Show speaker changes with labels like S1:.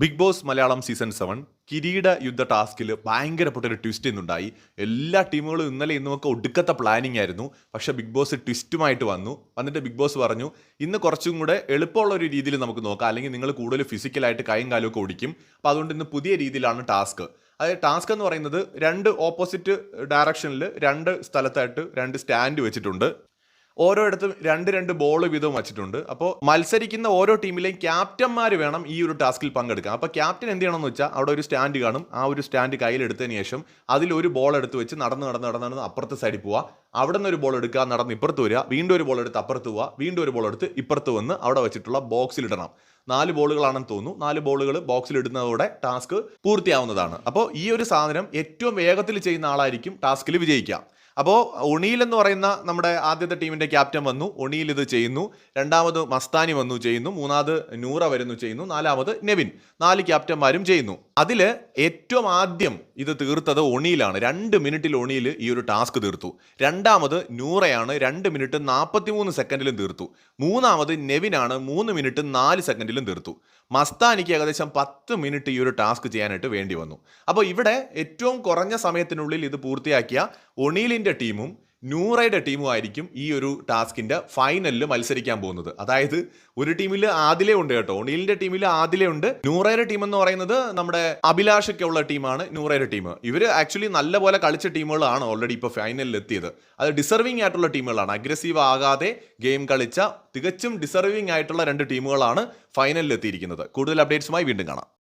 S1: Bigg Boss Malayalam season seven കിരീട യുദ്ധ ടാസ്കിൽ ഭയങ്കരപ്പെട്ടൊരു ട്വിസ്റ്റ് ഇന്നുണ്ടായി. എല്ലാ ടീമുകളും ഇന്നലെ ഇന്നുമൊക്കെ ഒടുക്കത്തെ പ്ലാനിങ് ആയിരുന്നു. പക്ഷേ ബിഗ് ബോസ് ട്വിസ്റ്റുമായിട്ട് വന്നു. വന്നിട്ട് ബിഗ് ബോസ് പറഞ്ഞു ഇന്ന് കുറച്ചും കൂടെ എളുപ്പമുള്ള ഒരു രീതിയിൽ നമുക്ക് നോക്കാം. അല്ലെങ്കിൽ നിങ്ങൾ കൂടുതൽ ഫിസിക്കലായിട്ട് കൈയും കാലും ഒക്കെ ഓടിക്കും അപ്പോൾ അതുകൊണ്ട് ഇന്ന് പുതിയ രീതിയിലാണ് ടാസ്ക്. അതായത് ടാസ്ക് എന്ന് പറയുന്നത് രണ്ട് ഓപ്പോസിറ്റ് ഡയറക്ഷനിൽ രണ്ട് സ്ഥലത്തായിട്ട് രണ്ട് സ്റ്റാൻഡ് വെച്ചിട്ടുണ്ട്. ഓരോയിടത്തും രണ്ട് രണ്ട് ബോൾ വീതവും വച്ചിട്ടുണ്ട്. അപ്പോൾ മത്സരിക്കുന്ന ഓരോ ടീമിലെയും ക്യാപ്റ്റന്മാർ വേണം ഈ ഒരു ടാസ്കിൽ പങ്കെടുക്കാൻ. അപ്പോൾ ക്യാപ്റ്റൻ എന്ത് ചെയ്യണമെന്ന് വെച്ചാൽ അവിടെ ഒരു സ്റ്റാൻഡ് കാണും. ആ ഒരു സ്റ്റാൻഡ് കയ്യിലെടുത്തതിന് ശേഷം അതിൽ ഒരു ബോൾ എടുത്ത് വെച്ച് നടന്ന് നടന്ന് നടന്ന് നടന്ന് അപ്പുറത്തെ സൈഡിൽ പോവുക അവിടെ നിന്ന് ഒരു ബോൾ എടുക്കുക നടന്ന് ഇപ്പുറത്ത് വരിക. വീണ്ടും ഒരു ബോൾ എടുത്ത് അപ്പുറത്ത് പോവുക വീണ്ടും ഒരു ബോൾ എടുത്ത് ഇപ്പുറത്ത് വന്ന് അവിടെ വെച്ചിട്ടുള്ള ബോക്സിൽ ഇടണം. നാല് ബോളുകളാണെന്ന് തോന്നുന്നു. നാല് ബോളുകൾ ബോക്സിൽ ഇടുന്നതോടെ ടാസ്ക് പൂർത്തിയാവുന്നതാണ്. അപ്പോൾ ഈ ഒരു സാധനം ഏറ്റവും വേഗത്തിൽ ചെയ്യുന്ന ആളായിരിക്കും ടാസ്കിൽ വിജയിക്കുക. അപ്പോൾ ഒണിയിൽ എന്ന് പറയുന്ന നമ്മുടെ ആദ്യത്തെ ടീമിന്റെ ക്യാപ്റ്റൻ വന്നു. ഒണിയിൽ ഇത് ചെയ്യുന്നു. രണ്ടാമത് മസ്താനി വന്നു ചെയ്യുന്നു. മൂന്നാമത് നൂറ വരുന്നു ചെയ്യുന്നു. നാലാമത് നെവിൻ. നാല് ക്യാപ്റ്റന്മാരും ചെയ്യുന്നു. അതിൽ ഏറ്റവും ആദ്യം ഇത് തീർത്തത് ഒണിയിലാണ് രണ്ട് മിനിറ്റിൽ ഒണിയിൽ ഈ ഒരു ടാസ്ക് തീർത്തു. രണ്ടാമത് നൂറയാണ്. രണ്ട് മിനിറ്റ് നാൽപ്പത്തി മൂന്ന് സെക്കൻഡിലും തീർത്തു. മൂന്നാമത് നെവിനാണ്. മൂന്ന് മിനിറ്റ് നാല് സെക്കൻഡിലും തീർത്തു. മസ്താനിക്ക് ഏകദേശം പത്ത് മിനിറ്റ് ഈ ഒരു ടാസ്ക് ചെയ്യാനായിട്ട് വേണ്ടി വന്നു. അപ്പോൾ ഇവിടെ ഏറ്റവും കുറഞ്ഞ സമയത്തിനുള്ളിൽ ഇത് പൂർത്തിയാക്കിയ ഒണീലിന്റെ ടീമും നൂറയുടെ ടീമും ആയിരിക്കും ഈ ഒരു ടാസ്കിന്റെ ഫൈനലിൽ മത്സരിക്കാൻ പോകുന്നത്. അതായത് ഒരു ടീമിൽ ആദിലേ ഉണ്ട് കേട്ടോ. ഒണീലിന്റെ ടീമിൽ ആദിലേ ഉണ്ട്. നൂറയുടെ ടീം എന്ന് പറയുന്നത് നമ്മുടെ അഭിലാഷൊക്കെ ഉള്ള ടീമാണ് നൂറയുടെ ടീം. ഇവർ ആക്ച്വലി നല്ലപോലെ കളിച്ച ടീമുകളാണ് ഓൾറെഡി ഇപ്പോൾ ഫൈനലിൽ എത്തിയത് അത് ഡിസർവിങ് ആയിട്ടുള്ള ടീമുകളാണ്. അഗ്രസീവ് ആകാതെ ഗെയിം കളിച്ച തികച്ചും ഡിസർവിങ് ആയിട്ടുള്ള രണ്ട് ടീമുകളാണ് ഫൈനലിൽ എത്തിയിരിക്കുന്നത് കൂടുതൽ അപ്ഡേറ്റ്സുമായി വീണ്ടും കാണാം.